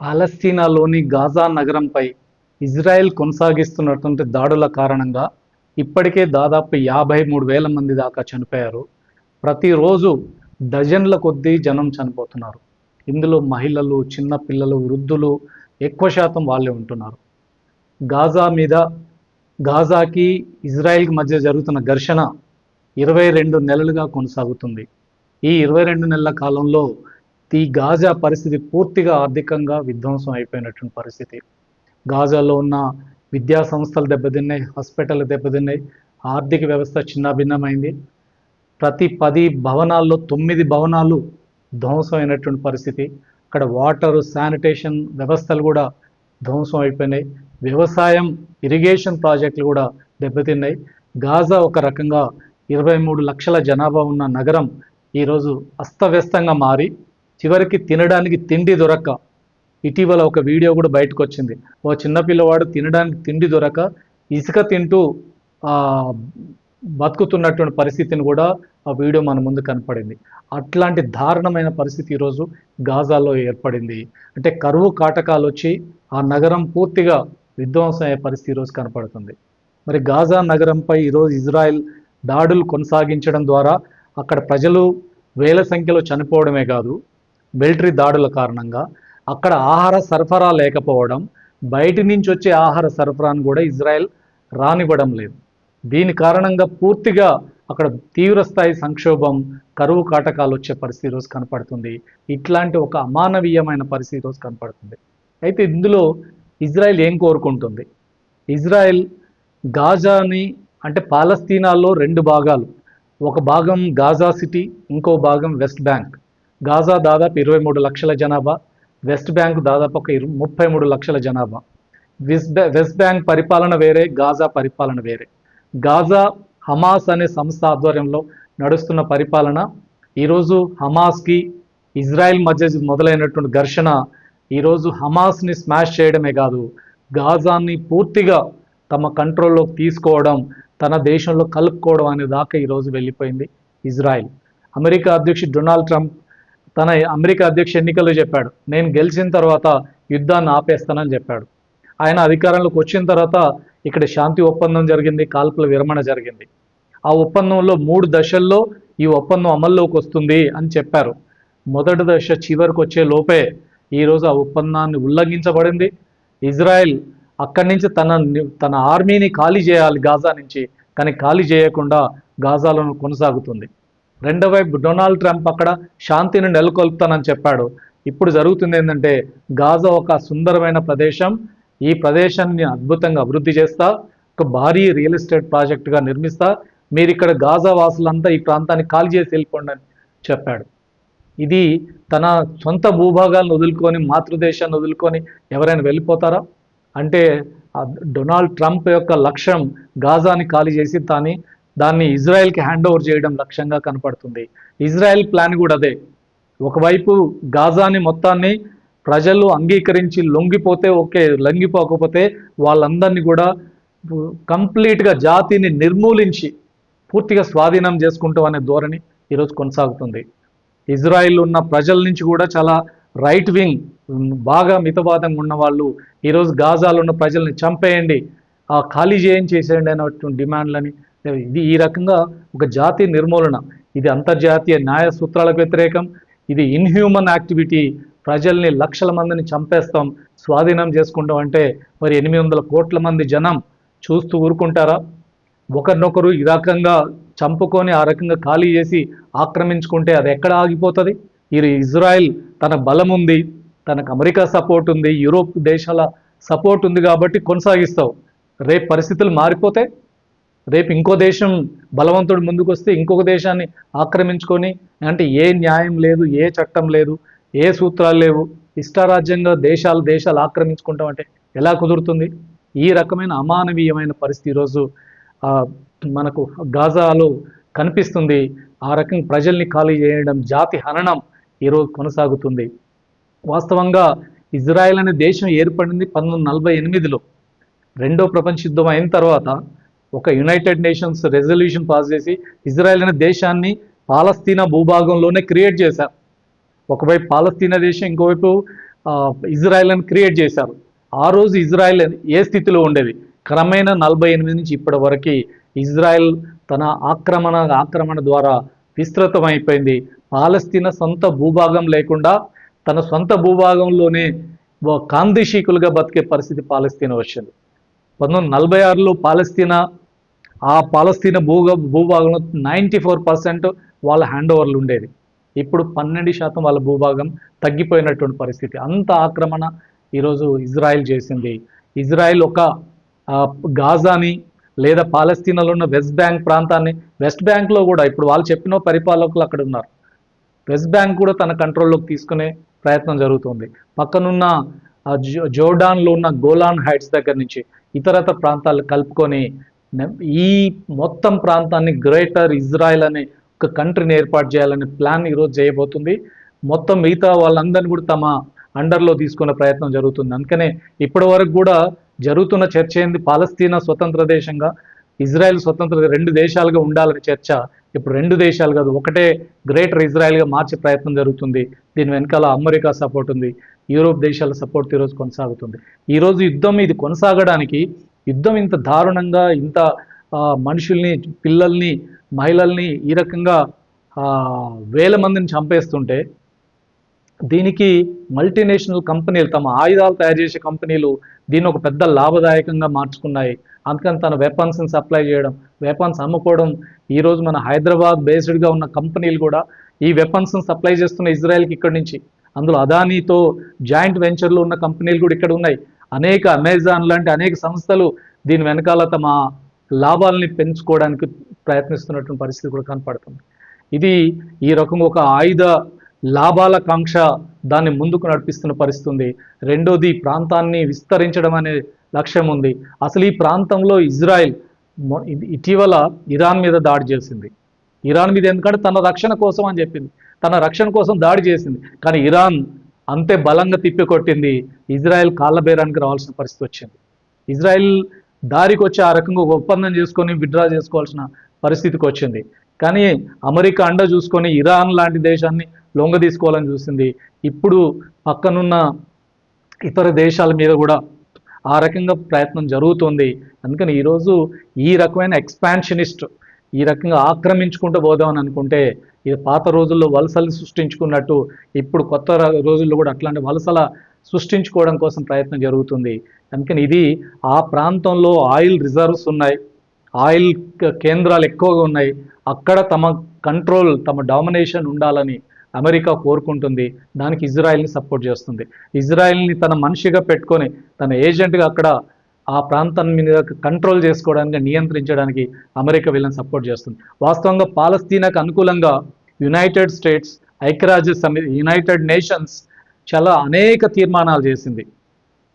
పాలస్తీనాలోని Gaza నగరంపై Israel కొనసాగిస్తున్నటువంటి దాడుల కారణంగా ఇప్పటికే దాదాపు యాభై మూడు వేల మంది దాకా చనిపోయారు. ప్రతిరోజు డజన్ల కొద్దీ జనం చనిపోతున్నారు. ఇందులో మహిళలు చిన్నపిల్లలు వృద్ధులు ఎక్కువ శాతం వాళ్ళే ఉంటున్నారు. గాజా మీద గాజాకి ఇజ్రాయెల్కి మధ్య జరుగుతున్న ఘర్షణ ఇరవై రెండు నెలలుగా కొనసాగుతుంది. ఈ ఇరవై రెండు నెలల కాలంలో ఈ గాజా పరిస్థితి పూర్తిగా ఆర్థికంగా విధ్వంసం అయిపోయినటువంటి పరిస్థితి. గాజాలో ఉన్న విద్యా సంస్థలు దెబ్బతిన్నాయి హాస్పిటల్ దెబ్బతిన్నాయి ఆర్థిక వ్యవస్థ చిన్నాభిన్నమైంది. ప్రతి పది భవనాల్లో తొమ్మిది భవనాలు ధ్వంసం అయినటువంటి పరిస్థితి. అక్కడ వాటర్ శానిటేషన్ వ్యవస్థలు కూడా ధ్వంసం అయిపోయినాయి. వ్యవసాయం ఇరిగేషన్ ప్రాజెక్టులు కూడా దెబ్బతిన్నాయి. గాజా ఒక రకంగా ఇరవై మూడు లక్షల జనాభా ఉన్న నగరం ఈరోజు అస్తవ్యస్తంగా మారి చివరికి తినడానికి తిండి దొరక్క. ఇటీవల ఒక వీడియో కూడా బయటకు వచ్చింది ఓ చిన్నపిల్లవాడు తినడానికి తిండి దొరక ఇసుక తింటూ బతుకుతున్నటువంటి పరిస్థితిని కూడా ఆ వీడియో మన ముందు కనపడింది. అట్లాంటి దారుణమైన పరిస్థితి ఈరోజు గాజాలో ఏర్పడింది. అంటే కరువు కాటకాలు వచ్చి ఆ నగరం పూర్తిగా విధ్వంసం అయ్యే పరిస్థితి ఈరోజు కనపడుతుంది. మరి గాజా నగరంపై ఈరోజు ఇజ్రాయెల్ దాడులు కొనసాగించడం ద్వారా అక్కడ ప్రజలు వేల సంఖ్యలో చనిపోవడమే కాదు మిలిటరీ దాడుల కారణంగా అక్కడ ఆహార సరఫరా లేకపోవడం బయటి నుంచి వచ్చే ఆహార సరఫరాను కూడా ఇజ్రాయెల్ రానివ్వడం లేదు. దీని కారణంగా పూర్తిగా అక్కడ తీవ్రస్థాయి సంక్షోభం కరువు కాటకాలు వచ్చే పరిస్థితి రోజు కనపడుతుంది. ఇట్లాంటి ఒక అమానవీయమైన పరిస్థితి రోజు కనపడుతుంది. అయితే ఇందులో ఇజ్రాయెల్ ఏం కోరుకుంటుంది? ఇజ్రాయెల్ గాజాని అంటే పాలస్తీనాలో రెండు భాగాలు. ఒక భాగం గాజా సిటీ ఇంకో భాగం వెస్ట్ బ్యాంక్. గాజా దాదాపు ఇరవై మూడు లక్షల జనాభా వెస్ట్ బ్యాంక్ దాదాపు ఒక ముప్పై మూడు లక్షల జనాభా. వెస్ట్ బ్యాంక్ పరిపాలన వేరే గాజా పరిపాలన వేరే. గాజా హమాస్ అనే సంస్థ ఆధ్వర్యంలో నడుస్తున్న పరిపాలన ఈరోజు హమాస్కి ఇజ్రాయెల్ మధ్య మొదలైనటువంటి ఘర్షణ ఈరోజు హమాస్ని స్మాష్ చేయడమే కాదు గాజాని పూర్తిగా తమ కంట్రోల్లోకి తీసుకోవడం తన దేశంలో కలుపుకోవడం అనే దాకా ఈరోజు వెళ్ళిపోయింది ఇజ్రాయెల్. అమెరికా అధ్యక్షుడు డొనాల్డ్ ట్రంప్ తన అమెరికా అధ్యక్ష ఎన్నికల్లో చెప్పాడు నేను గెలిచిన తర్వాత యుద్ధాన్ని ఆపేస్తానని చెప్పాడు. ఆయన అధికారంలోకి వచ్చిన తర్వాత ఇక్కడ శాంతి ఒప్పందం జరిగింది కాల్పుల విరమణ జరిగింది. ఆ ఒప్పందంలో మూడు దశల్లో ఈ ఒప్పందం అమల్లోకి వస్తుంది అని చెప్పారు. మొదటి దశ చివరికి వచ్చే లోపే ఈరోజు ఆ ఒప్పందాన్ని ఉల్లంఘించబడింది. ఇజ్రాయెల్ అక్కడి నుంచి తన తన ఆర్మీని ఖాళీ చేయాలి గాజా నుంచి. కానీ ఖాళీ చేయకుండా గాజాలను కొనసాగుతుంది. రెండో వైపు డొనాల్డ్ ట్రంప్ అక్కడ శాంతిని నెలకొల్పుతానని చెప్పాడు. ఇప్పుడు జరుగుతుంది ఏంటంటే గాజా ఒక సుందరమైన ప్రదేశం. ఈ ప్రదేశాన్ని అద్భుతంగా అభివృద్ధి చేస్తా ఒక భారీ రియల్ ఎస్టేట్ ప్రాజెక్టుగా నిర్మిస్తా. మీరు ఇక్కడ గాజా వాసులంతా ఈ ప్రాంతాన్ని ఖాళీ చేసి వెళ్ళిపోండి అని చెప్పాడు. ఇది తన సొంత భూభాగాలను వదులుకొని మాతృదేశాన్ని వదులుకొని ఎవరైనా వెళ్ళిపోతారా? అంటే డొనాల్డ్ ట్రంప్ యొక్క లక్ష్యం గాజాని ఖాళీ చేసి తాని దాన్ని ఇజ్రాయెల్కి హ్యాండ్ ఓవర్ చేయడం లక్ష్యంగా కనపడుతుంది. ఇజ్రాయెల్ ప్లాన్ కూడా అదే. ఒకవైపు గాజాని మొత్తాన్ని ప్రజలు అంగీకరించి లొంగిపోతే ఓకే లొంగిపోకపోతే వాళ్ళందరినీ కూడా కంప్లీట్గా జాతిని నిర్మూలించి పూర్తిగా స్వాధీనం చేసుకుంటాం అనే ధోరణి ఈరోజు కొనసాగుతుంది. ఇజ్రాయిల్ ఉన్న ప్రజల నుంచి కూడా చాలా రైట్ వింగ్ బాగా మితవాదంగా ఉన్న వాళ్ళు ఈరోజు గాజాలో ఉన్న ప్రజల్ని చంపేయండి ఆ ఖాళీ చేయం చేసేయండి అనేటువంటి డిమాండ్లని ఇది ఈ రకంగా ఒక జాతి నిర్మూలన. ఇది అంతర్జాతీయ న్యాయ సూత్రాలకు వ్యతిరేకం. ఇది ఇన్హ్యూమన్ యాక్టివిటీ. ప్రజల్ని లక్షల మందిని చంపేస్తాం. స్వాధీనం చేసుకుంటాం అంటే మరి ఎనిమిది వందల కోట్ల మంది జనం చూస్తూ ఊరుకుంటారా? ఒకరినొకరు ఈ రకంగా చంపుకొని ఆ రకంగా ఖాళీ చేసి ఆక్రమించుకుంటే అది ఎక్కడ ఆగిపోతుంది? ఇది ఇజ్రాయెల్ తన బలం ఉంది తనకు అమెరికా సపోర్ట్ ఉంది యూరోప్ దేశాల సపోర్ట్ ఉంది కాబట్టి కొనసాగిస్తావు. రేపు పరిస్థితులు మారిపోతే రేపు ఇంకో దేశం బలవంతుడు ముందుకు వస్తే ఇంకొక దేశాన్ని ఆక్రమించుకొని అంటే ఏ న్యాయం లేదు ఏ చట్టం లేదు ఏ సూత్రాలు లేవు ఇష్టారాజ్యంగా దేశాలు దేశాలు ఆక్రమించుకుంటాం అంటే ఎలా కుదురుతుంది? ఈ రకమైన అమానవీయమైన పరిస్థితి ఈరోజు మనకు గాజాలో కనిపిస్తుంది. ఆ రకం ప్రజల్ని ఖాళీ చేయడం జాతి హననం ఈరోజు కొనసాగుతుంది. వాస్తవంగా ఇజ్రాయెల్ అనే దేశం ఏర్పడింది పంతొమ్మిది వందల నలభై ఎనిమిదిలో. రెండో ప్రపంచ యుద్ధం అయిన తర్వాత ఒక యునైటెడ్ నేషన్స్ రెజల్యూషన్ పాస్ చేసి ఇజ్రాయెల్ అనే దేశాన్ని పాలస్తీనా భూభాగంలోనే క్రియేట్ చేశారు. ఒకవైపు పాలస్తీనా దేశం ఇంకోవైపు ఇజ్రాయెల్ అని క్రియేట్ చేశారు. ఆ రోజు ఇజ్రాయెల్ ఏ స్థితిలో ఉండేది? క్రమేణా నలభై ఎనిమిది నుంచి ఇప్పటి వరకు ఇజ్రాయెల్ తన ఆక్రమణ ఆక్రమణ ద్వారా విస్తృతమైపోయింది. పాలస్తీనా సొంత భూభాగం లేకుండా తన సొంత భూభాగంలోనే ఓ కాందిశీకులుగా బతికే పరిస్థితి పాలస్తీనా వచ్చింది. పంతొమ్మిది నలభై ఆరులో పాలస్తీనా ఆ పాలస్తీనా భూగా భూభాగంలో నైంటీ ఫోర్ పర్సెంట్ వాళ్ళ హ్యాండ్ ఓవర్లు ఉండేది. ఇప్పుడు పన్నెండు శాతం వాళ్ళ భూభాగం తగ్గిపోయినటువంటి పరిస్థితి. అంత ఆక్రమణ ఈరోజు ఇజ్రాయెల్ చేసింది. ఇజ్రాయెల్ ఒక గాజాని లేదా పాలస్తీనాలో ఉన్న వెస్ట్ బ్యాంక్ ప్రాంతాన్ని వెస్ట్ బ్యాంక్లో కూడా ఇప్పుడు వాళ్ళు చెప్పిన పరిపాలకులు అక్కడ ఉన్నారు. వెస్ట్ బ్యాంక్ కూడా తన కంట్రోల్లోకి తీసుకునే ప్రయత్నం జరుగుతుంది. పక్కనున్న జోర్డాన్లో ఉన్న గోలాన్ హైట్స్ దగ్గర నుంచి ఇతరత ప్రాంతాలు కలుపుకొని ఈ మొత్తం ప్రాంతాన్ని గ్రేటర్ ఇజ్రాయెల్ అనే ఒక కంట్రీని ఏర్పాటు చేయాలనే ప్లాన్ ఈరోజు చేయబోతుంది. మొత్తం మిగతా వాళ్ళందరినీ కూడా తమ అండర్లో తీసుకునే ప్రయత్నం జరుగుతుంది. అందుకనే ఇప్పటి వరకు కూడా జరుగుతున్న చర్చ ఏంది? పాలస్తీనా స్వతంత్ర దేశంగా ఇజ్రాయెల్ స్వతంత్ర రెండు దేశాలుగా ఉండాలని చర్చ ఇప్పుడు రెండు దేశాలు కాదు ఒకటే గ్రేటర్ ఇజ్రాయెల్గా మార్చే ప్రయత్నం జరుగుతుంది. దీని వెనకాల అమెరికా సపోర్ట్ ఉంది. యూరోప్ దేశాల సపోర్ట్ ఈరోజు కొనసాగుతుంది. ఈరోజు యుద్ధం ఇది కొనసాగడానికి యుద్ధం ఇంత దారుణంగా ఇంత మనుషుల్ని పిల్లల్ని మహిళల్ని ఈ రకంగా వేల మందిని చంపేస్తుంటే దీనికి మల్టీనేషనల్ కంపెనీలు తమ ఆయుధాలు తయారు చేసే కంపెనీలు దీన్ని ఒక పెద్ద లాభదాయకంగా మార్చుకున్నాయి. అందుకని తన వెపన్స్ని సప్లై చేయడం వెపన్స్ అమ్ముకోవడం ఈరోజు మన హైదరాబాద్ బేస్డ్గా ఉన్న కంపెనీలు కూడా ఈ వెపన్స్ని సప్లై చేస్తున్న ఇజ్రాయెల్కి ఇక్కడి నుంచి. అందులో అదానీతో జాయింట్ వెంచర్లు ఉన్న కంపెనీలు కూడా ఇక్కడ ఉన్నాయి. అనేక అమెజాన్ లాంటి అనేక సంస్థలు దీని వెనకాల తమ లాభాలని పెంచుకోవడానికి ప్రయత్నిస్తున్నటువంటి పరిస్థితి కూడా కనపడుతుంది. ఇది ఈ రకం ఒక ఆయుధ లాభాల కాంక్ష దాన్ని ముందుకు నడిపిస్తున్న పరిస్థితి ఉంది. రెండోది ప్రాంతాన్ని విస్తరించడం అనే లక్ష్యం ఉంది. అసలు ఈ ప్రాంతంలో ఇజ్రాయెల్ ఇటీవల ఇరాన్ మీద దాడి చేసింది. ఇరాన్ మీద ఎందుకంటే తన రక్షణ కోసం అని చెప్పింది. తన రక్షణ కోసం దాడి చేసింది. కానీ ఇరాన్ అంతే బలంగా తిప్పికొట్టింది ఇజ్రాయెల్ కాళ్ళబేరానికి రావాల్సిన పరిస్థితి వచ్చింది. ఇజ్రాయెల్ దారికి వచ్చి ఆ రకంగా ఒప్పందం చేసుకొని విత్డ్రా చేసుకోవాల్సిన పరిస్థితికి వచ్చింది. కానీ అమెరికా అండ చూసుకొని ఇరాన్ లాంటి దేశాన్ని లొంగ తీసుకోవాలని చూసింది. ఇప్పుడు పక్కనున్న ఇతర దేశాల మీద కూడా ఆ రకంగా ప్రయత్నం జరుగుతుంది. అందుకని ఈరోజు ఈ రకమైన ఎక్స్పాన్షనిస్ట్ ఈ రకంగా ఆక్రమించుకుంటూ పోదామని అనుకుంటే ఇది పాత రోజుల్లో వలసలు సృష్టించుకున్నట్టు ఇప్పుడు కొత్త రోజుల్లో కూడా అట్లాంటి వలసల సృష్టించుకోవడం కోసం ప్రయత్నం జరుగుతుంది. అందుకని ఇది ఆ ప్రాంతంలో ఆయిల్ రిజర్వ్స్ ఉన్నాయి. ఆయిల్ కేంద్రాలు ఎక్కువగా ఉన్నాయి. అక్కడ తమ కంట్రోల్ తమ డామినేషన్ ఉండాలని అమెరికా కోరుకుంటుంది. దానికి ఇజ్రాయెల్ని సపోర్ట్ చేస్తుంది. ఇజ్రాయెల్ని తన మనిషిగా పెట్టుకొని తన ఏజెంట్గా అక్కడ ఆ ప్రాంతం మీద కంట్రోల్ చేసుకోవడానికి నియంత్రించడానికి అమెరికా వీళ్ళని సపోర్ట్ చేస్తుంది. వాస్తవంగా పాలస్తీనాకు అనుకూలంగా యునైటెడ్ స్టేట్స్ ఐక్యరాజ్య సమితి యునైటెడ్ నేషన్స్ చాలా అనేక తీర్మానాలు చేసింది.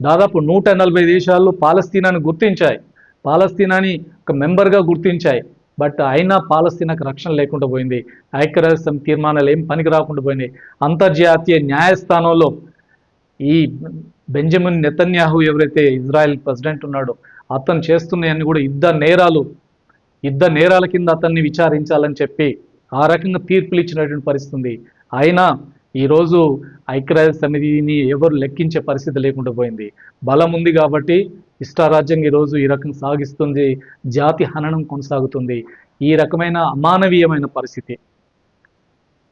దాదాపు నూట నలభై దేశాలు పాలస్తీనాను గుర్తించాయి. పాలస్తీనాని ఒక మెంబర్గా గుర్తించాయి. బట్ అయినా పాలస్తీనాకు రక్షణ లేకుండా పోయింది. ఐక్యరాజ్య సమితి తీర్మానాలు ఏం పనికి రాకుండా పోయినాయి. అంతర్జాతీయ న్యాయస్థానంలో ఈ బెంజమిన్ నెతన్యాహు ఎవరైతే ఇజ్రాయెల్ ప్రెసిడెంట్ ఉన్నాడో అతను చేస్తున్నాయని కూడా యుద్ధ నేరాలు. యుద్ధ నేరాల కింద అతన్ని విచారించాలని చెప్పి ఆ రకంగా తీర్పులు ఇచ్చినటువంటి పరిస్థితి అయినా ఈరోజు ఐక్యరాజ్య సమితిని ఎవరు లెక్కించే పరిస్థితి లేకుండా పోయింది. బలం ఉంది కాబట్టి ఇష్టారాజ్యం ఈరోజు ఈ రకం సాగిస్తుంది. జాతి హననం కొనసాగుతుంది. ఈ రకమైన అమానవీయమైన పరిస్థితి.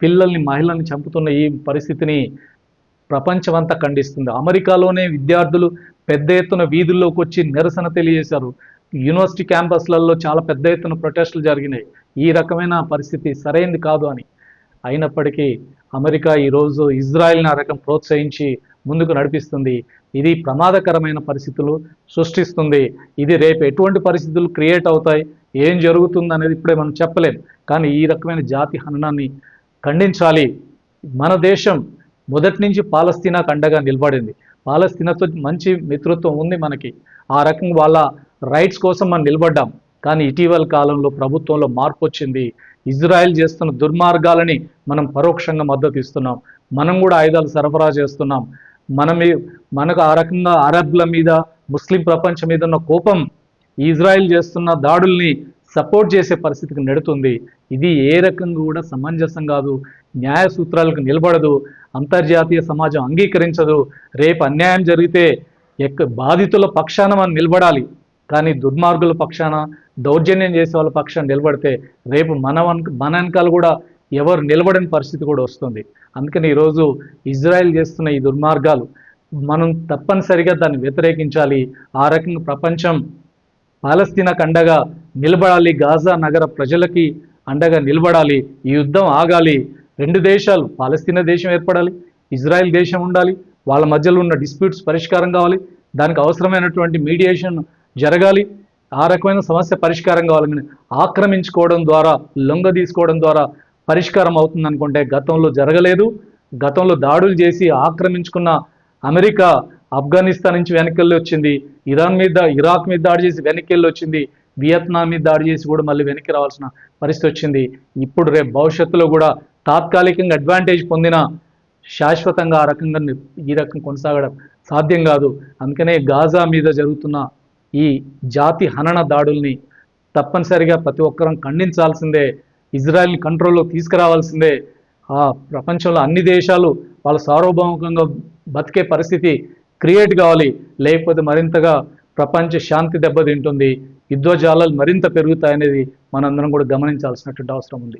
పిల్లల్ని మహిళల్ని చంపుతున్న ఈ పరిస్థితిని ప్రపంచమంతా ఖండిస్తుంది. అమెరికాలోనే విద్యార్థులు పెద్ద ఎత్తున వీధుల్లోకి వచ్చి నిరసన తెలియజేశారు. యూనివర్సిటీ క్యాంపస్లలో చాలా పెద్ద ఎత్తున ప్రొటెస్టులు జరిగినాయి. ఈ రకమైన పరిస్థితి సరైంది కాదు అని. అయినప్పటికీ అమెరికా ఈరోజు ఇజ్రాయెల్ని ఆ రకం ప్రోత్సహించి ముందుకు నడిపిస్తుంది. ఇది ప్రమాదకరమైన పరిస్థితులు సృష్టిస్తుంది. ఇది రేపు ఎటువంటి పరిస్థితులు క్రియేట్ అవుతాయి ఏం జరుగుతుంది అనేది ఇప్పుడే మనం చెప్పలేం. కానీ ఈ రకమైన జాతి హననాన్ని ఖండించాలి. మన దేశం మొదటి నుంచి పాలస్తీనాకు అండగా నిలబడింది. పాలస్తీనాతో మంచి మిత్రత్వం ఉంది మనకి. ఆ రకంగా వాళ్ళ రైట్స్ కోసం మనం నిలబడ్డాం. కానీ ఇటీవల కాలంలో ప్రభుత్వంలో మార్పు వచ్చింది. ఇజ్రాయెల్ చేస్తున్న దుర్మార్గాలని మనం పరోక్షంగా మద్దతు ఇస్తున్నాం. మనం కూడా ఆయుధాలు సరఫరా చేస్తున్నాం. మన మనకు ఆ రకంగా అరబ్ల మీద ముస్లిం ప్రపంచం మీద ఉన్న కోపం ఇజ్రాయెల్ చేస్తున్న దాడుల్ని సపోర్ట్ చేసే పరిస్థితికి నెడుతుంది. ఇది ఏ రకంగా కూడా సమంజసం కాదు. న్యాయ సూత్రాలకు నిలబడదు. అంతర్జాతీయ సమాజం అంగీకరించదు. రేపు అన్యాయం జరిగితే ఎక్క బాధితుల పక్షాన మనం నిలబడాలి. కానీ దుర్మార్గుల పక్షాన దౌర్జన్యం చేసే వాళ్ళ పక్షాన నిలబడితే రేపు మన మన వెనకాల కూడా ఎవరు నిలబడని పరిస్థితి కూడా వస్తుంది. అందుకని ఈరోజు ఇజ్రాయెల్ చేస్తున్న ఈ దుర్మార్గాలు మనం తప్పనిసరిగా దాన్ని వ్యతిరేకించాలి. ఆ రకంగా ప్రపంచం పాలస్తీనా కండగా నిలబడాలి. గాజా నగర ప్రజలకి అండగా నిలబడాలి. ఈ యుద్ధం ఆగాలి. రెండు దేశాలు పాలస్తీనా దేశం ఏర్పడాలి. ఇజ్రాయెల్ దేశం ఉండాలి. వాళ్ళ మధ్యలో ఉన్న డిస్ప్యూట్స్ పరిష్కారం కావాలి. దానికి అవసరమైనటువంటి మీడియేషన్ జరగాలి. ఆ రకమైన సమస్య పరిష్కారం కావాలని ఆక్రమించుకోవడం ద్వారా లొంగ తీసుకోవడం ద్వారా పరిష్కారం అవుతుంది అనుకుంటే గతంలో జరగలేదు. గతంలో దాడులు చేసి ఆక్రమించుకున్న అమెరికా ఆఫ్ఘనిస్తాన్ నుంచి వెనక్కి వచ్చింది. ఇరాన్ మీద ఇరాక్ మీద దాడి చేసి వెనక్కి వచ్చింది. వియత్నాం మీద దాడి చేసి కూడా మళ్ళీ వెనక్కి రావాల్సిన పరిస్థితి వచ్చింది. ఇప్పుడు రేపు భవిష్యత్తులో కూడా తాత్కాలికంగా అడ్వాంటేజ్ పొందిన శాశ్వతంగా ఆ రకంగా ఈ రకం కొనసాగడం సాధ్యం కాదు. అందుకనే గాజా మీద జరుగుతున్న ఈ జాతి హనన దాడుల్ని తప్పనిసరిగా ప్రతి ఒక్కరం ఖండించాల్సిందే. ఇజ్రాయెల్ని కంట్రోల్లో తీసుకురావాల్సిందే. ఆ ప్రపంచంలో అన్ని దేశాలు వాళ్ళ సార్వభౌమికంగా బతికే పరిస్థితి క్రియేట్ కావాలి. లేకపోతే మరింతగా ప్రపంచ శాంతి దెబ్బతింటుంది. యుద్ధజాలాలు మరింత పెరుగుతాయనేది మనందరం కూడా గమనించాల్సినటువంటి అవసరం ఉంది.